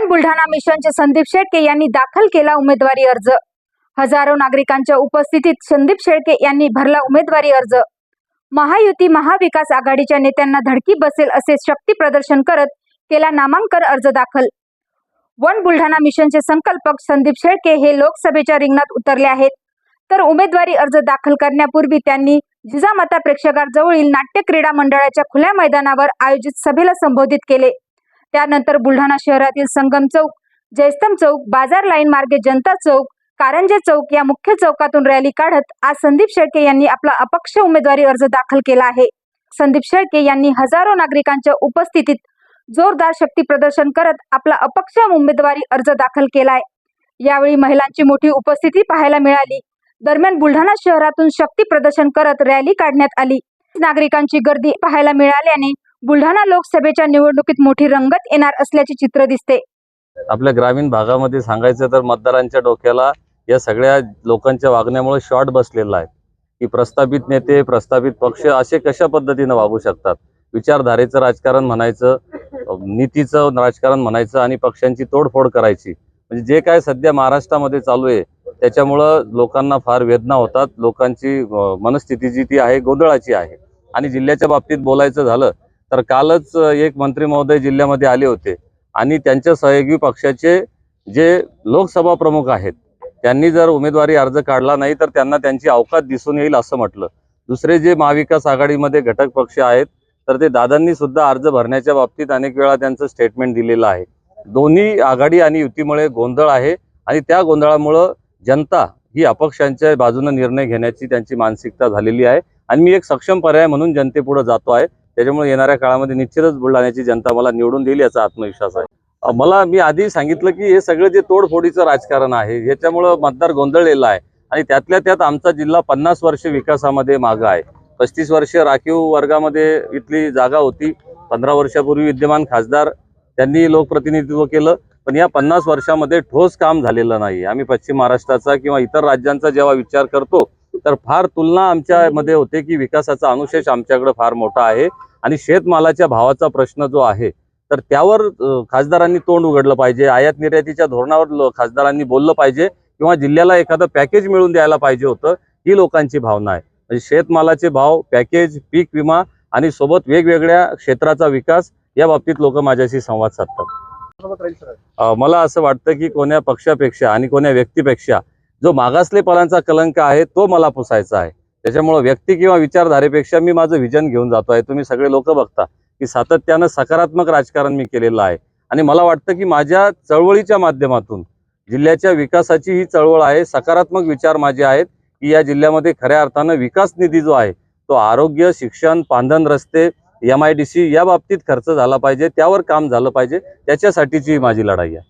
One Buldhana मिशनचे संदीप शेळके यांनी दाखल केला उमेदवारी अर्ज. हजारो नागरिकांच्या उपस्थितीत संदीप शेळके यांनी भरला उमेदवारी अर्ज. महायुती महाविकास आघाडीच्या नेत्यांना धडकी बसेल असे शक्ती प्रदर्शन करत केला नामांकन अर्ज दाखल. वन बुलढाणा मिशनचे संकल्पक संदीप शेळके हे लोकसभेच्या रिंगणात उतरले आहेत. तर उमेदवारी अर्ज दाखल करण्यापूर्वी त्यांनी जिजामाता प्रेक्षकाजवळील नाट्य क्रीडा मंडळाच्या खुल्या मैदानावर आयोजित सभेला संबोधित केले. त्यानंतर बुलढाणा शहरातील संगम चौक जयस्तंभ चौक बाजार लाईन मार्गे जनता चौक कारंजे चौक या मुख्य चौकातून रॅली काढत आज संदीप शेळके यांनी आपला अपक्ष उमेदवारी अर्ज दाखल केला आहे. संदीप शेळके यांनी हजारो नागरिकांच्या उपस्थितीत जोरदार शक्ती प्रदर्शन करत आपला अपक्ष उमेदवारी अर्ज दाखल केलाय. यावेळी महिलांची मोठी उपस्थिती पाहायला मिळाली. दरम्यान बुलढाणा शहरातून शक्ती प्रदर्शन करत रॅली काढण्यात आली. नागरिकांची गर्दी पाहायला मिळाल्याने बुलढाणा लोकसभेच्या निवडणुकीत मोठी रंगत येणार असल्याचे चित्र दिसते. आपल्या ग्रामीण भागामध्ये सांगायचं तर मतदारांच्या डोक्याला या सगळ्या लोकांच्या वागण्यामुळे शॉर्ट बसलेला आहे. की प्रस्थापित नेते प्रस्थापित पक्ष असे कशा पद्धतीनं वागू शकतात? विचारधारेचं राजकारण म्हणायचं नीतीचं राजकारण म्हणायचं आणि पक्षांची तोडफोड करायची. म्हणजे जे काय सध्या महाराष्ट्रामध्ये चालू आहे त्याच्यामुळं लोकांना फार वेदना होतात. लोकांची मनस्थिती जी ती आहे गोंधळाची आहे. आणि जिल्ह्याच्या बाबतीत बोलायचं झालं तर कालच एक मंत्री महोदय जिल्ह्यामध्ये आले होते. आणि त्यांच्या सहयोगी पक्षाचे जे लोकसभा प्रमुख आहेत त्यांनी जर उमेदवारी अर्ज काढला नाही तर त्यांना त्यांची अवकात दिसून येईल असं म्हटलं. दुसरे जे महाविकास आघाडीमध्ये घटक पक्ष आहेत तर ते दादांनी सुद्धा अर्ज भरण्याच्या बाबतीत अनेक वेळा त्यांचं स्टेटमेंट दिलेलं आहे. दोन्ही आघाडी आणि युतीमुळे गोंधळ आहे आणि त्या गोंधळामुळं जनता ही अपक्षांच्या बाजूने निर्णय घेण्याची त्यांची मानसिकता झालेली आहे. आणि मी एक सक्षम पर्याय म्हणून जनतेपुढे जातो आहे. त्याच्यामुळे येणाऱ्या काळामध्ये निश्चितच बुलढाण्याची जनता मला निवडून देईल याचा आत्मविश्वास आहे. मला मी आधी सांगितलं की हे सगळं जे तोडफोडीचं राजकारण आहे याच्यामुळं मतदार गोंधळलेला आहे आणि त्यातल्या त्यात आमचा जिल्हा पन्नास वर्ष विकासामध्ये मागं आहे. पस्तीस वर्ष राखीव वर्गामध्ये इथली जागा होती. पंधरा वर्षापूर्वी विद्यमान खासदार त्यांनी लोकप्रतिनिधित्व केलं पण या पन्नास वर्षामध्ये ठोस काम झालेलं नाही. आम्ही पश्चिम महाराष्ट्राचा किंवा इतर राज्यांचा जेव्हा विचार करतो तर फार तुलना आमच्यामध्ये होते की विकासाचा अनुशेष आमच्याकडे फार मोठा आहे. आणि शेतमालाच्या भावाचा प्रश्न जो आहे तर त्यावर खासदारांनी तोंड उघडलं पाहिजे. आयात निर्यातीच्या धोरणावर खासदारांनी बोललं पाहिजे किंवा जिल्ह्याला एखादं पॅकेज मिळून द्यायला पाहिजे होतं ही लोकांची भावना आहे. म्हणजे शेतमालाचे भाव पॅकेज पीक विमा आणि सोबत वेगवेगळ्या क्षेत्राचा विकास या बाबतीत लोक माझ्याशी संवाद साधतात. मला असं वाटतं की कोण्या पक्षापेक्षा आणि कोण्या व्यक्तीपेक्षा जो मागासलेपणाचा कलंक आहे तो मला पुसायचा आहे. त्याच्यामुळं व्यक्ती किंवा विचारधारेपेक्षा मी माझं विजन घेऊन जातो आहे. तुम्ही सगळे लोक बघता की सातत्यानं सकारात्मक राजकारण मी केलेलं आहे. आणि मला वाटतं की माझ्या चळवळीच्या माध्यमातून जिल्ह्याच्या विकासाची ही चळवळ आहे. सकारात्मक विचार माझे आहेत की या जिल्ह्यामध्ये खऱ्या अर्थानं विकास निधी जो आहे तो आरोग्य शिक्षण पांधन रस्ते एम आय डी सी या बाबतीत खर्च झाला पाहिजे. त्यावर काम झालं पाहिजे. त्याच्यासाठीची माझी लढाई आहे.